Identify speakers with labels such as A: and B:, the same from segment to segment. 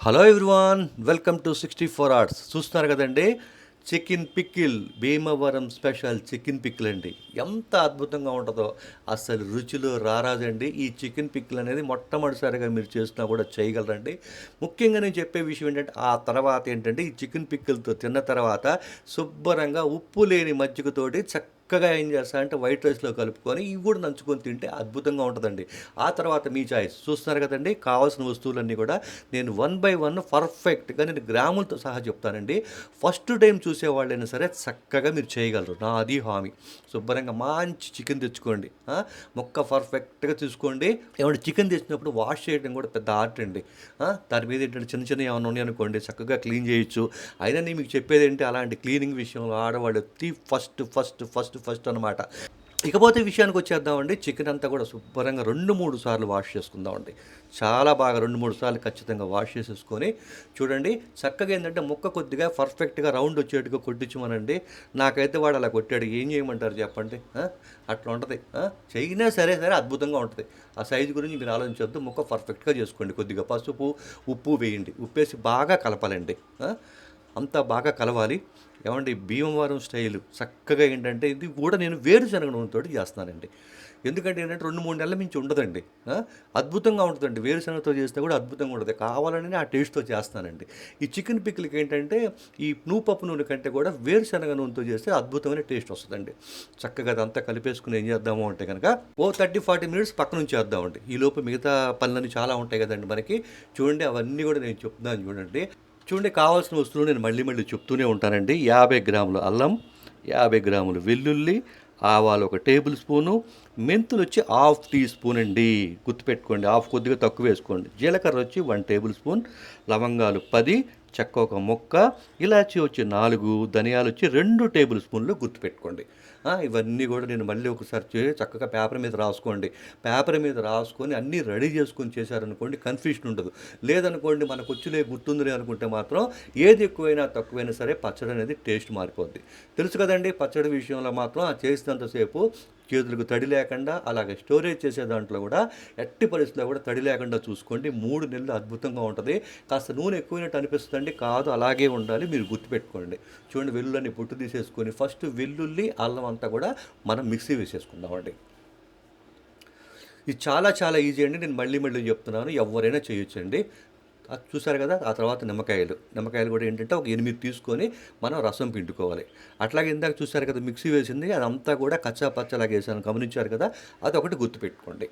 A: Hello everyone welcome to sixty four arts చూస్తున్నారు కదండి? Chicken pickle Bhimavaram special chicken pickle అండి. ఎంత అద్భుతంగా ఉంటుందో అసలు రుచిలో రారాదండి. ఈ చికెన్ పిక్కిల్ అనేది మొట్టమొదటిసారిగా మీరు చేసినా కూడా చేయగలరండి. ముఖ్యంగా నేను చెప్పే విషయం ఏంటంటే ఆ తర్వాత ఏంటంటే ఈ చికెన్ పిక్కిల్తో తిన్న తర్వాత శుభ్రంగా ఉప్పు లేని మజ్జిగతోటి చక్క చక్కగా ఏం చేస్తా అంటే వైట్ రైస్లో కలుపుకొని ఇవి కూడా నంచుకొని తింటే అద్భుతంగా ఉంటుందండి. ఆ తర్వాత మీ చాయిస్. చూస్తున్నారు కదండి? కావాల్సిన వస్తువులన్నీ కూడా నేను వన్ బై వన్ పర్ఫెక్ట్గా నేను గ్రాములతో సహా చెప్తానండి. ఫస్ట్ టైం చూసేవాళ్ళైనా సరే చక్కగా మీరు చేయగలరు. నా అది హామీ. శుభ్రంగా మంచి చికెన్ తెచ్చుకోండి. మొక్క పర్ఫెక్ట్గా తీసుకోండి ఏమంటే చికెన్ తెచ్చినప్పుడు వాష్ చేయడం కూడా పెద్ద ఆర్ట్ అండి. దాని మీద ఏంటంటే చిన్న చిన్న ఏమైనా ఉన్నాయనుకోండి చక్కగా క్లీన్ చేయొచ్చు. అయినా నేను మీకు చెప్పేది ఏంటి? అలాంటి క్లీనింగ్ విషయంలో ఆడవాళ్ళు first first first first first అనమాట ఇకపోతే విషయానికి వచ్చేద్దామండి. చికెన్ అంతా కూడా శుభ్రంగా రెండు మూడు సార్లు వాష్ చేసుకుందామండి. చాలా బాగా రెండు మూడు సార్లు ఖచ్చితంగా వాష్ చేసేసుకొని చూడండి. చక్కగా ఏంటంటే ముక్క కొద్దిగా పర్ఫెక్ట్గా రౌండ్ వచ్చేట్టుగా కొట్టించమనండి. నాకైతే వాడు అలా కొట్టాడు. ఏం చేయమంటారు చెప్పండి? అట్లా ఉంటుంది. చేయినా సరే సరే అద్భుతంగా ఉంటుంది. ఆ సైజు గురించి మీరు ఆలోచించొద్దు. ముక్క పర్ఫెక్ట్గా చేసుకోండి. కొద్దిగా పసుపు ఉప్పు వేయండి. ఉప్పేసి బాగా కలపాలండి. అంతా బాగా కలవాలి. ఏమండి భీమవరం స్టైల్ చక్కగా ఏంటంటే ఇది కూడా నేను వేరుశనగ నూనెతో చేస్తానండి ఎందుకంటే ఏంటంటే రెండు మూడు నెలల మించి ఉండదండి. అద్భుతంగా ఉంటుందండి. వేరుశనగతో చేస్తే కూడా అద్భుతంగా ఉంటుంది. కావాలని ఆ టేస్ట్తో చేస్తానండి. ఈ చికెన్ పిక్కిల్కి ఏంటంటే ఈ నూపప్పు నూనె కంటే కూడా వేరుశనగ నూనెతో చేస్తే అద్భుతమైన టేస్ట్ వస్తుందండి. చక్కగా అదంతా కలిపేసుకుని ఏం చేద్దాము అంటే కనుక ఓ థర్టీ ఫార్టీ మినిట్స్ పక్క నుంచి చేద్దామండి. ఈ లోపు మిగతా పనులన్నీ చాలా ఉంటాయి కదండి మనకి. చూడండి అవన్నీ కూడా నేను చెప్తున్నాను చూడండి. చూడండి కావాల్సిన వస్తువులు నేను మళ్ళీ మళ్ళీ చెప్తూనే ఉంటానండి. యాభై గ్రాములు అల్లం యాభై గ్రాములు వెల్లుల్లి ఆవాలు ఒక టేబుల్ స్పూను మెంతులు వచ్చి హాఫ్ టీ స్పూన్ అండి. గుర్తుపెట్టుకోండి హాఫ్ కొద్దిగా తక్కువ వేసుకోండి. జీలకర్ర వచ్చి వన్ టేబుల్ స్పూన్ లవంగాలు పది చెక్క ఒక మొక్క ఇలాచి వచ్చి నాలుగు ధనియాలు వచ్చి రెండు టేబుల్ స్పూన్లు గుర్తుపెట్టుకోండి. ఇవన్నీ కూడా నేను మళ్ళీ ఒకసారి చేసి చక్కగా పేపర్ మీద రాసుకోండి. పేపర్ మీద రాసుకొని అన్నీ రెడీ చేసుకొని చేశారనుకోండి కన్ఫ్యూషన్ ఉండదు. లేదనుకోండి మనకు వచ్చిలే గుర్తుందిలే అనుకుంటే మాత్రం ఏది ఎక్కువైనా తక్కువైనా సరే పచ్చడి అనేది టేస్ట్ మారిపోద్ది. తెలుసు కదండి పచ్చడి విషయంలో మాత్రం ఆ చేసినంతసేపు చేతులకు తడి లేకుండా అలాగే స్టోరేజ్ చేసే దాంట్లో కూడా ఎట్టి పరిస్థితుల్లో కూడా తడి లేకుండా చూసుకోండి. మూడు నెలలు అద్భుతంగా ఉంటుంది. కాస్త నూనె ఎక్కువైనట్టు అనిపిస్తుందండి. కాదు అలాగే ఉండాలి. మీరు గుర్తుపెట్టుకోండి. చూడండి వెల్లుల్లని పొట్టు తీసేసుకొని ఫస్ట్ వెల్లుల్లి అల్లం అంతా కూడా మనం మిక్సీ వేసేసుకుందామండి. ఇది చాలా చాలా ఈజీ అండి. నేను మళ్ళీ మళ్ళీ చెప్తున్నాను. ఎవరైనా చేయొచ్చండి. చూసారు కదా ఆ తర్వాత నిమ్మకాయలు. నిమ్మకాయలు కూడా ఏంటంటే ఒక ఎనిమిది తీసుకొని మనం రసం పిండుకోవాలి. అట్లాగే ఇందాక చూసారు కదా మిక్సీ వేసింది అదంతా కూడా కచ్చా పచ్చలాగా వేసాను గమనించారు కదా అది ఒకటి గుర్తుపెట్టుకోండి.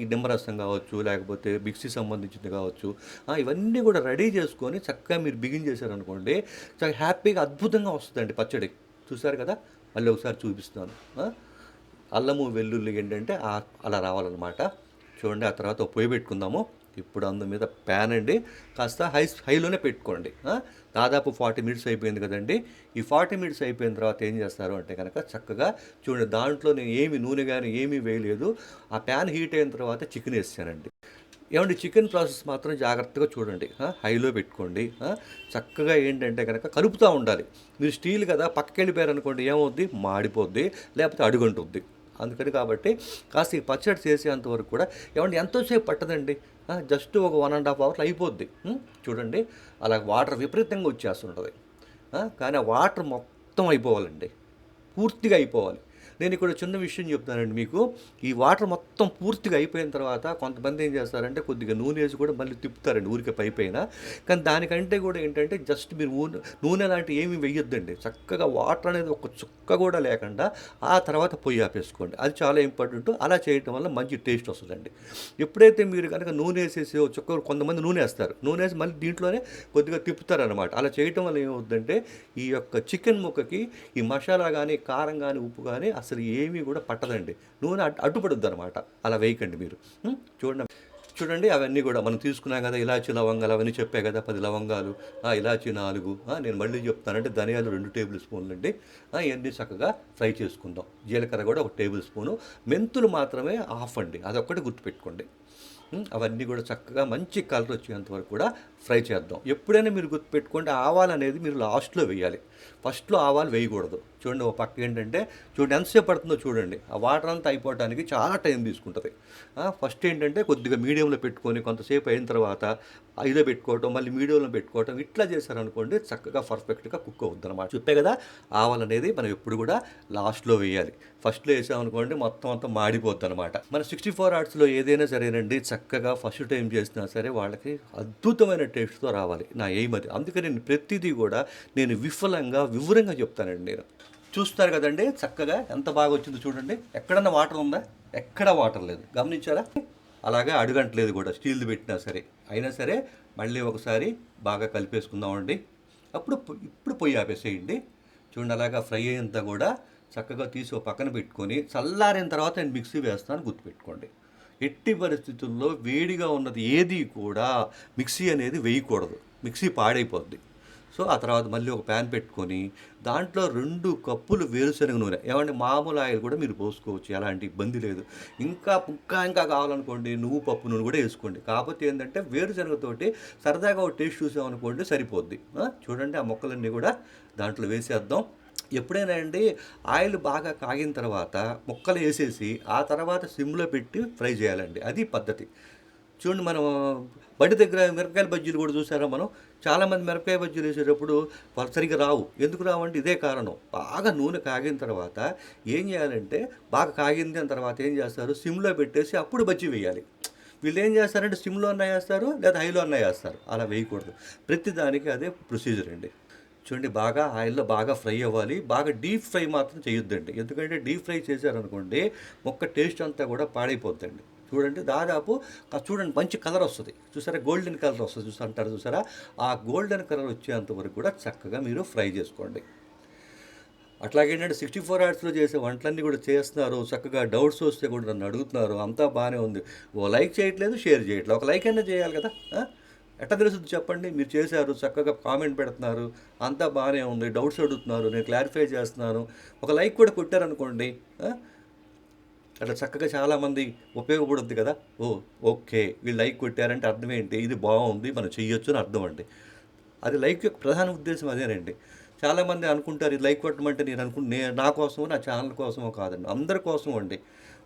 A: ఈ నిమ్మరసం కావచ్చు లేకపోతే మిక్సీ సంబంధించింది కావచ్చు ఇవన్నీ కూడా రెడీ చేసుకొని చక్కగా మీరు బిగిన్ చేశారనుకోండి చాలా హ్యాపీగా అద్భుతంగా వస్తుందండి పచ్చడి. చూసారు కదా మళ్ళీ ఒకసారి చూపిస్తాను. అల్లము వెల్లుల్లి ఏంటంటే అలా రావాలన్నమాట. చూడండి ఆ తర్వాత పొయ్యి పెట్టుకుందాము. ఇప్పుడు అందు మీద ప్యాన్ అండి. కాస్త హై హైలోనే పెట్టుకోండి. దాదాపు ఫార్టీ మినిట్స్ అయిపోయింది కదండి. ఈ ఫార్టీ మినిట్స్ అయిపోయిన తర్వాత ఏం చేస్తారు అంటే కనుక చక్కగా చూడండి దాంట్లో నేను ఏమి నూనె కానీ ఏమీ వేయలేదు. ఆ ప్యాన్ హీట్ అయిన తర్వాత చికెన్ వేసానండి ఏమండి చికెన్ ప్రాసెస్ మాత్రం జాగ్రత్తగా చూడండి. హైలో పెట్టుకోండి. చక్కగా ఏంటంటే కనుక కలుపుతూ ఉండాలి. మీరు స్టీల్ కదా పక్కకి వెళ్ళిపోయారనుకోండి ఏమవుద్ది? మాడిపోద్ది లేకపోతే అడుగుంటుంది అందుకని కాబట్టి కాస్త ఈ పచ్చడి చేసేంత వరకు కూడా ఏమంటే ఎంతోసేపు పట్టదండి? జస్ట్ ఒక వన్ అండ్ హాఫ్ అవర్లో అయిపోద్ది. చూడండి. అలా వాటర్ విపరీతంగా వచ్చేస్తుంటుంది. కానీ ఆ వాటర్ మొత్తం అయిపోవాలండి. పూర్తిగా అయిపోవాలి. నేను ఇక్కడ చిన్న విషయం చెప్తానండి మీకు. ఈ వాటర్ మొత్తం పూర్తిగా అయిపోయిన తర్వాత కొంతమంది ఏం చేస్తారంటే కొద్దిగా నూనె వేసి కూడా మళ్ళీ తిప్పుతారండి ఊరికే పై పైన. కానీ దానికంటే కూడా ఏంటంటే జస్ట్ మీరు నూనె నూనె లాంటివి ఏమి వేయొద్దండి. చక్కగా వాటర్ అనేది ఒక చుక్క కూడా లేకుండా ఆ తర్వాత పొయ్యి ఆపేసుకోండి. అది చాలా ఇంపార్టెంట్. అలా చేయటం వల్ల మంచి టేస్ట్ వస్తుందండి. ఎప్పుడైతే మీరు కనుక నూనె వేసేసి ఒక చుక్క కొంతమంది నూనె వేస్తారు. నూనె వేసి మళ్ళీ దీంట్లోనే కొద్దిగా తిప్పుతారనమాట అలా చేయటం వల్ల ఏమవుతుందంటే ఈ యొక్క చికెన్ ముక్కకి ఈ మసాలా కానీ కారం కానీ ఉప్పు కానీ అసలు ఏమీ కూడా పట్టదండి. నూనె అడ్డుపడుద్ది అనమాట అలా వేయకండి మీరు. చూడండి. చూడండి అవన్నీ కూడా మనం తీసుకున్నాం కదా ఇలాచి లవంగాలు అవన్నీ చెప్పే కదా పది లవంగాలు ఇలాచి నాలుగు నేను మళ్ళీ చెప్తానంటే ధనియాలు రెండు టేబుల్ స్పూన్లు అండి. ఇవన్నీ చక్కగా ఫ్రై చేసుకుందాం. జీలకర్ర కూడా ఒక టేబుల్ స్పూను. మెంతులు మాత్రమే హాఫ్ అండి. అదొక్కటి గుర్తుపెట్టుకోండి. అవన్నీ కూడా చక్కగా మంచి కలర్ వచ్చేంత వరకు కూడా ఫ్రై చేద్దాం. ఎప్పుడైనా మీరు గుర్తుపెట్టుకుంటే ఆవాలు అనేది మీరు లాస్ట్లో వేయాలి. ఫస్ట్లో ఆవాలు వేయకూడదు. చూడండి ఒక పక్క ఏంటంటే చూడండి ఎంతసేపు పడుతుందో చూడండి. ఆ వాటర్ అంతా అయిపోవడానికి చాలా టైం తీసుకుంటుంది. ఫస్ట్ ఏంటంటే కొద్దిగా మీడియంలో పెట్టుకొని కొంతసేపు అయిన తర్వాత ఐదో పెట్టుకోవటం మళ్ళీ మీడియంలో పెట్టుకోవటం ఇట్లా చేశారనుకోండి చక్కగా పర్ఫెక్ట్గా కుక్ అవుద్ది అనమాట చెప్పే కదా ఆవాలు అనేది మనం ఎప్పుడు కూడా లాస్ట్లో వేయాలి. ఫస్ట్లో వేసామనుకోండి మొత్తం అంతా మాడిపోద్ది అనమాట మన సిక్స్టీ ఫోర్ ఆర్ట్స్లో ఏదైనా సరేనండి చక్కగా ఫస్ట్ టైం చేసినా సరే వాళ్ళకి అద్భుతమైన టేస్ట్తో రావాలి. నా ఎయిమ్ అది. అందుకని నేను ప్రతిదీ కూడా నేను విఫలంగా వివరంగా చెప్తానండి నేను. చూస్తారు కదండి చక్కగా ఎంత బాగా వచ్చిందో చూడండి. ఎక్కడన్నా వాటర్ ఉందా? ఎక్కడ వాటర్ లేదు. గమనించారా? అలాగే అడుగంటలేదు కూడా స్టీల్ది పెట్టినా సరే. అయినా సరే మళ్ళీ ఒకసారి బాగా కలిపేసుకుందామండి. అప్పుడు ఇప్పుడు పొయ్యి ఆపేసేయండి. చూడండి అలాగా ఫ్రై అయ్యేంత కూడా చక్కగా తీసి పక్కన పెట్టుకొని చల్లారిన తర్వాత నేను మిక్సీ వేస్తాను గుర్తుపెట్టుకోండి. ఎట్టి పరిస్థితుల్లో వేడిగా ఉన్నది ఏది కూడా మిక్సీ అనేది వేయకూడదు. మిక్సీ పాడైపోద్ది. సో ఆ తర్వాత మళ్ళీ ఒక ప్యాన్ పెట్టుకొని దాంట్లో రెండు కప్పులు వేరుశనగ నూనె. ఏమంటే మామూలు ఆయిల్ కూడా మీరు పోసుకోవచ్చు ఎలాంటి ఇబ్బంది లేదు. ఇంకా ఇంకా ఇంకా కావాలనుకోండి నువ్వు పప్పు నూనె కూడా వేసుకోండి. కాకపోతే ఏంటంటే వేరుశనగతోటి సరదాగా ఒక టేస్ట్ చూసామనుకోండి సరిపోద్ది. చూడండి ఆ మొక్కలన్నీ కూడా దాంట్లో వేసేద్దాం. ఎప్పుడైనా అండి ఆయిల్ బాగా కాగిన తర్వాత ముక్కలు వేసేసి ఆ తర్వాత సిమ్లో పెట్టి ఫ్రై చేయాలండి. అది పద్ధతి. చూడండి మనం బండి దగ్గర మిరపకాయల బజ్జీలు కూడా చూసారా మనం? చాలామంది మిరపకాయ బజ్జీలు వేసేటప్పుడు వాళ్ళు సరిగ్గా రావు. ఎందుకు రావంటే ఇదే కారణం. బాగా నూనె కాగిన తర్వాత ఏం చేయాలంటే బాగా కాగింది అని తర్వాత ఏం చేస్తారు? సిమ్లో పెట్టేసి అప్పుడు బజ్జీ వేయాలి. వీళ్ళు ఏం చేస్తారంటే సిమ్లో అన్న వేస్తారు లేదా హైలో అన్న వేస్తారు. అలా వేయకూడదు. ప్రతి దానికి అదే ప్రొసీజర్ అండి. చూడండి బాగా ఆయిల్లో బాగా ఫ్రై అవ్వాలి. బాగా డీప్ ఫ్రై మాత్రం చేయొద్దండి. ఎందుకంటే డీప్ ఫ్రై చేశారనుకోండి మొక్క టేస్ట్ అంతా కూడా పాడైపోద్దండి. చూడండి దాదాపు చూడండి మంచి కలర్ వస్తుంది. చూసారా గోల్డెన్ కలర్ వస్తుంది చూసా అంటారు చూసారా? ఆ గోల్డెన్ కలర్ వచ్చేంత వరకు కూడా చక్కగా మీరు ఫ్రై చేసుకోండి. అట్లాగేంటంటే సిక్స్టీ ఫోర్ అవర్స్లో చేసే వంటలన్నీ కూడా చేస్తున్నారు. చక్కగా డౌట్స్ వస్తే కూడా నన్ను అడుగుతున్నారు. అంతా బాగానే ఉంది. ఓ లైక్ చేయట్లేదు షేర్ చేయట్లేదు. ఒక లైక్ అయినా చేయాలి కదా ఎట్లా తెలుస్తుంది చెప్పండి? మీరు చేశారు చక్కగా కామెంట్ పెడుతున్నారు అంతా బాగానే ఉంది డౌట్స్ అడుగుతున్నారు నేను క్లారిఫై చేస్తున్నాను. ఒక లైక్ కూడా కొట్టారనుకోండి అట్లా చక్కగా చాలామంది ఉపయోగపడుద్ది కదా? ఓ ఓకే వీళ్ళు లైక్ కొట్టారంటే అర్థం ఏంటి? ఇది బాగుంది మనం చెయ్యొచ్చు అని అర్థం అండి. అది లైక్ యొక్క ప్రధాన ఉద్దేశం అదేనండి. చాలామంది అనుకుంటారు లైక్ కొట్టమంటే నేను అనుకు నేను నా కోసమో నా ఛానల్ కోసమో కాదండి. అందరి కోసం అండి.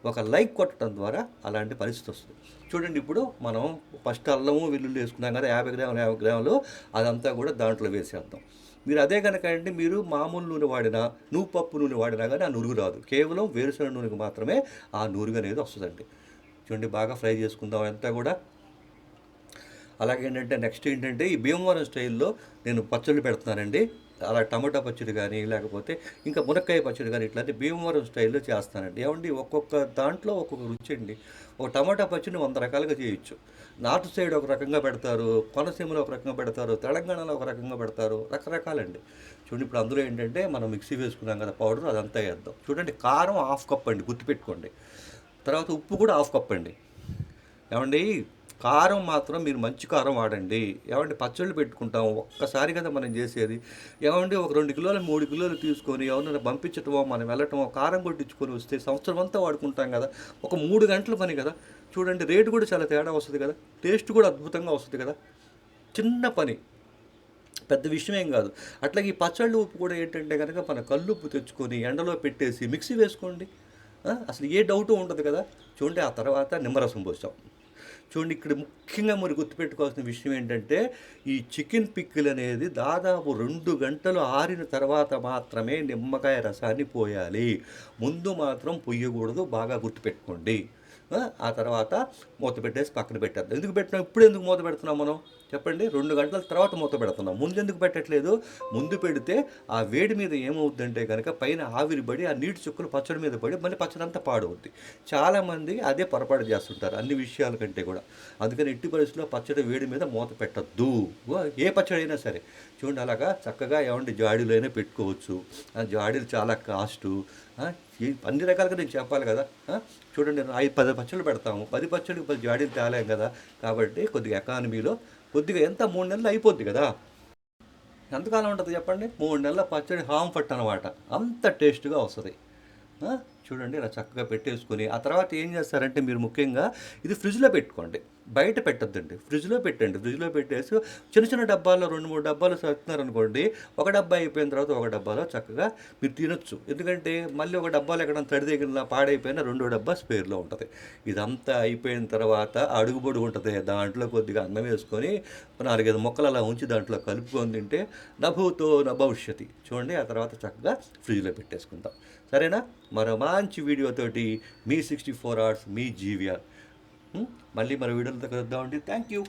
A: ఒక లైక్ కొట్టడం ద్వారా అలాంటి పరిస్థితి వస్తుంది. చూడండి ఇప్పుడు మనం ఫస్ట్ అల్లము వెల్లుల్లి వేసుకున్నాం కదా యాభై గ్రాములు యాభై గ్రాములు అదంతా కూడా దాంట్లో వేసేద్దాం. మీరు అదే కనుక అంటే మీరు మామూలు నూనె వాడినా నువ్వు పప్పు నూనె వాడినా కానీ ఆ నురుగు రాదు. కేవలం వేరుశనగ నూనెకి మాత్రమే ఆ నురుగు అనేది వస్తుందండి. చూడండి బాగా ఫ్రై చేసుకుందాం అంతా కూడా. అలాగే ఏంటంటే నెక్స్ట్ ఏంటంటే ఈ భీమవరం స్టైల్లో నేను పచ్చళ్ళు పెడుతున్నానండి. అలా టమాటా పచ్చడి కానీ లేకపోతే ఇంకా మునక్కాయ పచ్చడి కానీ ఇట్లాంటి భీమవరం స్టైల్లో చేస్తానండి. ఏమండి? ఒక్కొక్క దాంట్లో ఒక్కొక్క రుచి అండి. ఒక టమాటా పచ్చడిని వంద రకాలుగా చేయొచ్చు. నార్త్ సైడ్ ఒక రకంగా పెడతారు కోనసీమలో ఒక రకంగా పెడతారు తెలంగాణలో ఒక రకంగా పెడతారు రకరకాలండి. చూడండి ఇప్పుడు అందులో ఏంటంటే మనం మిక్సీ వేసుకున్నాం కదా పౌడర్ అదంతా వేద్దాం. చూడండి కారం హాఫ్ కప్ అండి గుర్తుపెట్టుకోండి. తర్వాత ఉప్పు కూడా హాఫ్ కప్ అండి. ఏమండి? కారం మాత్రం మీరు మంచి కారం వాడండి. ఏమంటే పచ్చళ్ళు పెట్టుకుంటాం ఒక్కసారి కదా మనం చేసేది. ఏమంటే ఒక రెండు కిలోలు మూడు కిలోలు తీసుకొని ఎవరైనా పంపించటమో మనం వెళ్ళటమో కారం కొట్టించుకొని వస్తే సంవత్సరం అంతా వాడుకుంటాం కదా. ఒక మూడు గంటల పని కదా. చూడండి రేటు కూడా చాలా తేడా వస్తుంది కదా. టేస్ట్ కూడా అద్భుతంగా వస్తుంది కదా. చిన్న పని. పెద్ద విషయం ఏం కాదు. అట్లాగే ఈ పచ్చళ్ళు ఉప్పు కూడా ఏంటంటే కనుక మన ఉప్పు తెచ్చుకొని ఎండలో పెట్టేసి మిక్సీ వేసుకోండి. అసలు ఏ డౌట్ ఉండదు కదా. చూడండి ఆ తర్వాత నిమ్మరసం పోసాం. చూడండి ఇక్కడ ముఖ్యంగా మరి గుర్తుపెట్టుకోవాల్సిన విషయం ఏంటంటే ఈ చికెన్ పిక్కిల్ అనేది దాదాపు రెండు గంటలు ఆరిన తర్వాత మాత్రమే నిమ్మకాయ రసాన్ని పోయాలి. ముందు మాత్రం పొయ్యకూడదు బాగా గుర్తుపెట్టుకోండి. ఆ, తర్వాత మూత పెట్టేసి పక్కన పెట్టేద్దాం. ఎందుకు పెట్టినాం? ఇప్పుడు ఎందుకు మూత పెడుతున్నాం మనం? చెప్పండి. రెండు గంటల తర్వాత మూత పెడుతున్నాం. ముందు ఎందుకు పెట్టట్లేదు? ముందు పెడితే ఆ వేడి మీద ఏమవుద్దంటే కనుక పైన ఆవిరి పడి ఆ నీటి చుక్కలు పచ్చడి మీద పడి మళ్ళీ పచ్చడి అంతా పాడవుద్ది. చాలామంది అదే పొరపాటు చేస్తుంటారు అన్ని విషయాల కంటే కూడా. అందుకని ఎట్టి పరిస్థితుల్లో పచ్చడి వేడి మీద మూత పెట్టద్దు. ఏ పచ్చడి అయినా సరే. చూడండి అలాగా చక్కగా ఏమంటే జాడీలో అయినా పెట్టుకోవచ్చు. ఆ జాడీలు చాలా కాస్టు. అన్ని రకాలుగా నేను చెప్పాలి కదా చూడండి నేను ఐదు పది పచ్చళ్ళు పెడతాము. పది పచ్చళ్ళు పది జాడీలు తేలేం కదా. కాబట్టి కొద్దిగా ఎకానమీలో కొద్దిగా ఎంత? మూడు నెలలు అయిపోద్ది కదా. ఎంతకాలం ఉంటుంది చెప్పండి? మూడు నెలల పచ్చడి హామ్ ఫట్ అనమాట అంత టేస్ట్గా వస్తుంది. చూడండి ఇలా చక్కగా పెట్టేసుకొని ఆ తర్వాత ఏం చేస్తారంటే మీరు ముఖ్యంగా ఇది ఫ్రిడ్జ్లో పెట్టుకోండి. బయట పెట్టొద్దండి. ఫ్రిడ్జ్లో పెట్టండి. ఫ్రిడ్జ్లో పెట్టేసి చిన్న చిన్న డబ్బాల్లో రెండు మూడు డబ్బాలు సర్దుతున్నారనుకోండి ఒక డబ్బా అయిపోయిన తర్వాత ఒక డబ్బాలో చక్కగా మీరు తినొచ్చు. ఎందుకంటే మళ్ళీ ఒక డబ్బాలో ఎక్కడ తడి దగ్గర పాడైపోయినా రెండో డబ్బా స్పేర్లో ఉంటుంది. ఇదంతా అయిపోయిన తర్వాత అడుగుబొడుగు ఉంటుంది. దాంట్లో కొద్దిగా అన్నం వేసుకొని నాలుగైదు మొక్కలు అలా ఉంచి దాంట్లో కలుపుకొని తింటే నభూతో నభవిష్యతి చూడండి ఆ తర్వాత చక్కగా ఫ్రిడ్జ్లో పెట్టేసుకుంటాం సరేనా? మరో మంచి వీడియోతోటి మీ సిక్స్టీ ఫోర్ అవర్స్ మీ జీవియా మళ్ళీ మరో వీడియోలతో కలుద్దామండి. Thank you